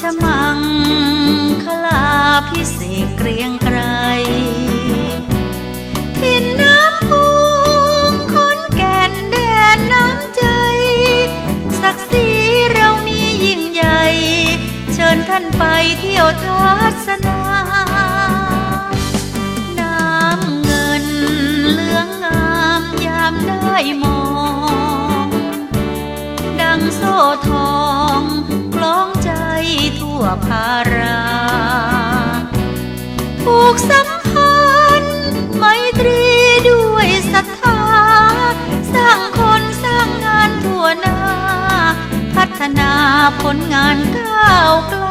ชมังคลาพิเศษเกรียงไกรทินน้ำพุงคนแก่นแดนน้ำใจ ศักดิ์ศรีเรานี้ยิ่งใหญ่ เชิญท่านไปเที่ยวทัศนามยามได้มอง ดังโซทอง วภาราผูกสัมพันธ์ไมตรีด้วยศรัทธา สร้างคนสร้างงานทั่วหน้า พัฒนาผลงานก้าวไกล